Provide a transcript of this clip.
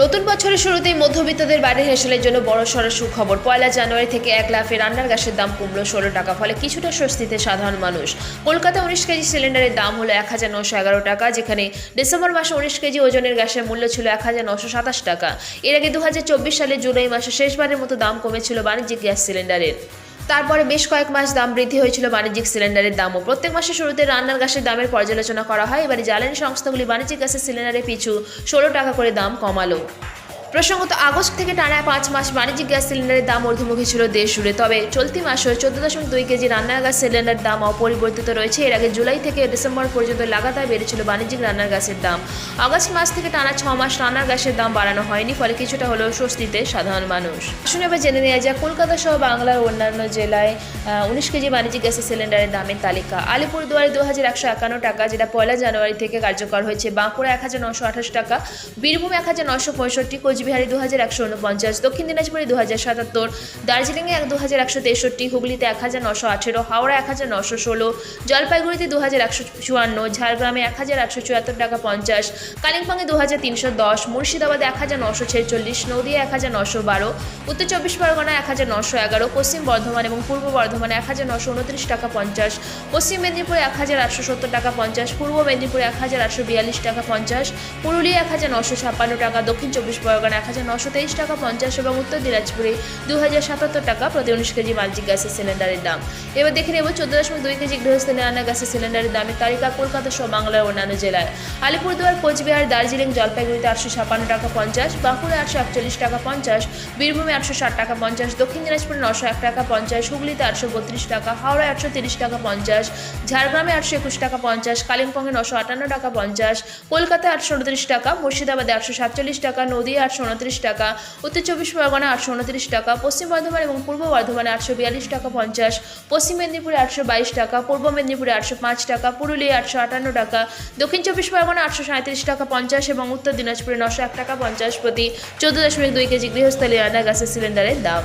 নতুন বছরের শুরুতেই মধ্যবিত্তদের বাড়ির হেসেলের জন্য বড় সড় সুখবর। পয়লা জানুয়ারি থেকে এক লাফে রান্নার গ্যাসের দাম কমলো ষোলো টাকা, ফলে কিছুটা স্বস্তিতে সাধারণ মানুষ। কলকাতা উনিশ কেজি সিলিন্ডারের দাম হলো এক হাজার নশো এগারো টাকা, যেখানে ডিসেম্বর মাসে উনিশ কেজি ওজনের গ্যাসের মূল্য ছিল এক হাজার নশো সাতাশ টাকা। এর আগে দু হাজার চব্বিশ সালের জুলাই মাসে শেষবারের মতো দাম কমেছিল বাণিজ্যিক গ্যাস সিলিন্ডারের। তারপরে বেশ কয়েক মাস দাম বৃদ্ধি হয়েছিল বাণিজ্যিক সিলিন্ডারের দামও। প্রত্যেক মাসে শুরুতে রান্নার গ্যাসের দামের পর্যালোচনা করা হয়। এবারে জ্বালানি সংস্থাগুলি বাণিজ্যিক গ্যাসের সিলিন্ডারের পিছু ষোলো টাকা করে দাম কমালো। প্রসঙ্গত আগস্ট থেকে টানা পাঁচ মাস বাণিজ্যিক গ্যাস সিলিন্ডারের দাম ঊর্ধ্বমুখী ছিল দেশ জুড়ে। তবে চলতি মাসে চোদ্দ দশমিক দুই কেজি রান্নার গ্যাস সিলিন্ডারের দাম অপরিবর্তিত রয়েছে। এর আগে জুলাই থেকে ডিসেম্বর পর্যন্ত লাগাতার বেড়েছিল বাণিজ্যিক রান্নার গ্যাসের দাম। আগস্ট মাস থেকে টানা ছ মাস রান্নার গ্যাসের দাম বাড়ানো হয়নি, ফলে কিছুটা হলেও স্বস্তিতে সাধারণ মানুষ। শুনে এবার জেনে নেওয়া যায় কলকাতা সহ বাংলার অন্যান্য জেলায় উনিশ কেজি বাণিজ্যিক গ্যাসের সিলিন্ডারের দামের তালিকা। আলিপুরদুয়ারে দু হাজার একশো একান্ন টাকা, যেটা পয়লা জানুয়ারি থেকে কার্যকর হয়েছে। বাঁকুড়া এক হাজার নশো আঠাশ টাকা, বীরভূম এক হাজার নশো পঁয়ষট্টি, কোচবিহারে দু হাজার একশো উনপঞ্চাশ দক্ষিণ দিনাজপুরে দু হাজার সাতাত্তর দার্জিলিংয়ে এক দু হাজার একশো তেষট্টি হুগলিতে এক হাজার নশো আঠেরো হাওড়া এক হাজার নশো ষোলো জলপাইগুড়িতে দু হাজার একশো চুয়ান্ন ঝাড়গ্রামে এক হাজার একশো চুয়াত্তর টাকা পঞ্চাশ কালিম্পংয়ে দু হাজার তিনশো দশ মুর্শিদাবাদে এক হাজার নশো ছেচল্লিশ নদিয়া এক হাজার নশো বারো উত্তর চব্বিশ পরগনা এক হাজার নশো এগারো পশ্চিম বর্ধমান এবং পূর্ব বর্ধমানে এক হাজার নশো উনত্রিশ টাকা পঞ্চাশ পশ্চিম মেদিনীপুরে এক হাজার আটশো সত্তর টাকা পঞ্চাশ পূর্ব মেদিনীপুরে এক হাজার আটশো বিয়াল্লিশ টাকা পঞ্চাশ পুরুলিয়া এক হাজার নশো ছাপ্পান্ন টাকা দক্ষিণ চব্বিশ পরগনা এক হাজার নশো তেইশ টাকা পঞ্চাশ এবং উত্তর দিনাজপুরে দু হাজার সাতাত্তর টাকা প্রতি উনিশ কেজি বাণিজ্যিক গ্যাসের সিলিন্ডারের দাম। এবার দেখে নেব চোদ্দ দশমিক দুই কেজি গৃহস্থলী রান্না গ্যাসের সিলিন্ডারের দামের তালিকা কলকাতা সহ বাংলার অন্যান্য জেলায়। আলিপুরদুয়ার, কোচবিহার, দার্জিলিং, জলপাইগুড়িতে আটশো ছাপ্পান্ন টাকা পঞ্চাশ বাঁকুড়া আটশো একচল্লিশ টাকা পঞ্চাশ, বীরভূমে আটশো ষাট টাকা পঞ্চাশ, দক্ষিণ দিনাজপুরে নশো এক টাকা পঞ্চাশ, হুগলিতে আটশো বত্রিশ টাকা, হাওড়ায় আটশো তিরিশ টাকা পঞ্চাশ, ঝাড়গ্রামে আটশো একুশ টাকা পঞ্চাশ, কালিম্পংয়ে নশো আটান্ন টাকা পঞ্চাশ, কলকাতায় আটশো উনত্রিশ টাকা, মুর্শিদাবাদে আটশো সাতচল্লিশ টাকা নদিয়া আটশো উনত্রিশ টাকা। উত্তর চব্বিশ পরগনা আটশো উনত্রিশ টাকা। পশ্চিম বর্ধমান এবং পূর্ব বর্ধমানে আটশো বিয়াল্লিশ টাকা পঞ্চাশ। পশ্চিম মেদিনীপুরে আটশো বাইশ টাকা। পূর্ব মেদিনীপুরে আটশো পাঁচ টাকা। পুরুলিয়া আটশো আটান্ন টাকা। দক্ষিণ চব্বিশ পরগনা আটশো সাঁত্রিশ টাকা পঞ্চাশ এবং উত্তর দিনাজপুরে নশো এক টাকা পঞ্চাশ প্রতি। চোদ্দ দশমিক দুই কেজি গৃহস্থলী রান্না গ্যাসের সিলিন্ডারের দাম।